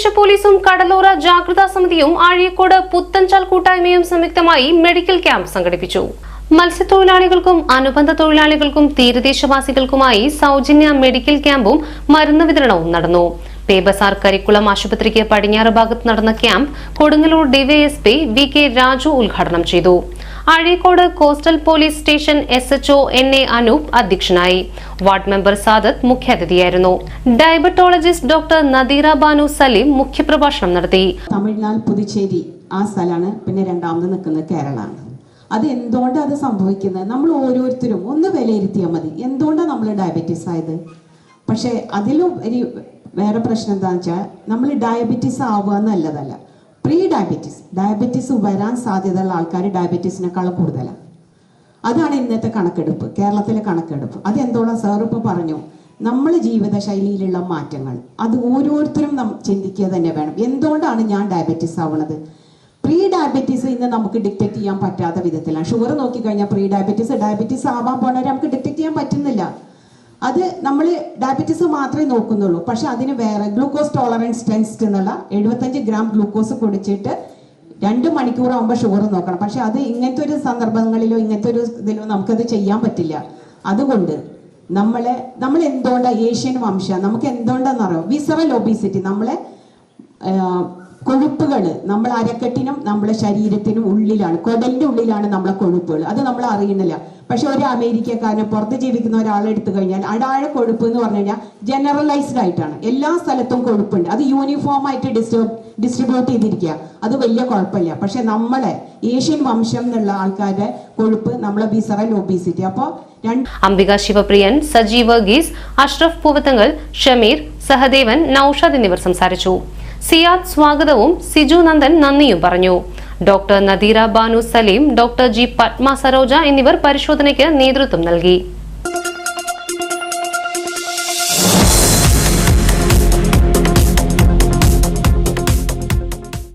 തീരദേശ പോലീസും കടലോര ജാഗ്രതാ സമിതിയും ആഴിയക്കോട് പുത്തൻചാൽ കൂട്ടായ്മയും സംയുക്തമായി മെഡിക്കൽ ക്യാമ്പ് സംഘടിപ്പിച്ചു. മത്സ്യത്തൊഴിലാളികൾക്കും അനുബന്ധ തൊഴിലാളികൾക്കും തീരദേശവാസികൾക്കുമായി സൗജന്യ മെഡിക്കൽ ക്യാമ്പും മരുന്ന് വിതരണവും നടന്നു. പേബസാർ കരിക്കുളം ആശുപത്രിക്ക് പടിഞ്ഞാറ് ഭാഗത്ത് നടന്ന camp Kodungallur DYSP V K Raju ഉദ്ഘാടനം ചെയ്തു. Azhikode coastal police station S HO N A Anoop അധ്യക്ഷനായി. വാർഡ് മെമ്പർ സാദത്ത് മുഖ്യാതിഥിയായിരുന്നു. ഡയബറ്റോളജിസ്റ്റ് ഡോക്ടർ നദീറ ബാനു സലീം മുഖ്യപ്രഭാഷണം നടത്തി. തമിഴ്നാട് പുതുച്ചേരി ആ സ്ഥലമാണ് പിന്നെ രണ്ടാമത് നിൽക്കുന്നത് കേരളമാണ്. അത് എന്തുകൊണ്ടാണ് അത് സംഭവിക്കുന്നത്? നമ്മൾ ഓരോരുത്തരും ഒന്ന് വിലയിരുത്തിയാൽ മതി. എന്തുകൊണ്ടാണ് നമ്മൾ ഡയബറ്റീസ് ആയത്? പക്ഷേ അതിലും ഒരു വേറെ പ്രശ്നം എന്താണെന്ന് വെച്ചാൽ നമ്മൾ ഡയബറ്റീസ് ആവുക നല്ലതല്ല. പ്രീ ഡയബറ്റീസ് ഡയബറ്റീസ് വരാൻ സാധ്യതയുള്ള ആൾക്കാർ ഡയബറ്റീസിനേക്കാളും കൂടുതലാണ് അതാണ് ഇന്നത്തെ കണക്കെടുപ്പ് കേരളത്തിലെ കണക്കെടുപ്പ്. അത് എന്തോളം സാർ ഇപ്പോൾ പറഞ്ഞു നമ്മൾ ജീവിതശൈലിയിലുള്ള മാറ്റങ്ങൾ. അത് ഓരോരുത്തരും നം ചിന്തിക്കുക തന്നെ വേണം. എന്തുകൊണ്ടാണ് ഞാൻ ഡയബറ്റീസ് ആവുന്നത് പ്രീ ഡയബറ്റീസ് ഇന്ന് നമുക്ക് ഡിറ്റക്ട് ചെയ്യാൻ പറ്റാത്ത വിധത്തിലാണ് ഷുഗർ നോക്കിക്കഴിഞ്ഞാൽ പ്രീ ഡയബറ്റീസ് ഡയബറ്റീസ് ആവാൻ പോണവരെ നമുക്ക് ഡിറ്റക്ട് ചെയ്യാൻ പറ്റുന്നില്ല. അത് നമ്മൾ ഡയബറ്റീസ് മാത്രമേ നോക്കുന്നുള്ളൂ. പക്ഷെ അതിന് വേറെ ഗ്ലൂക്കോസ് ടോളറൻസ് ടെസ്റ്റ് എന്നുള്ള എഴുപത്തഞ്ച് ഗ്രാം ഗ്ലൂക്കോസ് കുടിച്ചിട്ട് രണ്ട് മണിക്കൂറാകുമ്പോൾ ഷുഗർ നോക്കണം. പക്ഷെ അത് ഇങ്ങനത്തെ ഒരു സന്ദർഭങ്ങളിലോ ഇങ്ങനത്തെ ഒരു ഇതിലോ നമുക്കത് ചെയ്യാൻ പറ്റില്ല. അതുകൊണ്ട് നമ്മളെ നമ്മൾ എന്തുകൊണ്ടാണ് ഏഷ്യൻ വംശ നമുക്ക് എന്തുകൊണ്ടാണെന്നറിയോ വിസറൽ ഒബീസിറ്റി നമ്മളെ കൊഴുപ്പുകൾ നമ്മൾ അരക്കെട്ടിനും നമ്മുടെ ശരീരത്തിനും ഉള്ളിലാണ്. കൊടലിന്റെ ഉള്ളിലാണ് നമ്മളെ കൊഴുപ്പുകൾ അത് നമ്മൾ അറിയുന്നില്ല. പക്ഷെ ഒരു അമേരിക്കക്കാരനെ പുറത്ത് ജീവിക്കുന്ന ഒരാളെ എടുത്തു കഴിഞ്ഞാൽ അടാഴ കൊഴുപ്പ് എന്ന് പറഞ്ഞു കഴിഞ്ഞാൽ ജനറലൈസ്ഡ് ആയിട്ടാണ്. എല്ലാ സ്ഥലത്തും കൊഴുപ്പുണ്ട്. അത് യൂണിഫോം ആയിട്ട് ഡിസ്റ്റർബ് ഡിസ്ട്രിബ്യൂട്ട് ചെയ്തിരിക്കുക. അത് വലിയ കുഴപ്പമില്ല. പക്ഷെ നമ്മളെ ഏഷ്യൻ വംശം എന്നുള്ള ആൾക്കാരുടെ കൊഴുപ്പ് നമ്മളെ വിസറൽ ഒബീസിറ്റി അപ്പോൾ അംബിക ശിവപ്രിയൻ സജീവ് വർഗീസ് അഷ്റഫ് പൂവത്തങ്ങൾ ഷമീർ സഹദേവൻ നൌഷാദ് എന്നിവർ സംസാരിച്ചു. സിയാദ് സ്വാഗതവും സിജു നന്ദൻ നന്ദിയും പറഞ്ഞു. Doctor Nadeera Banu Saleem doctor G Padma Saroja എന്നിവർ പരിശോധനയ്ക്ക് നേതൃത്വം നൽകി.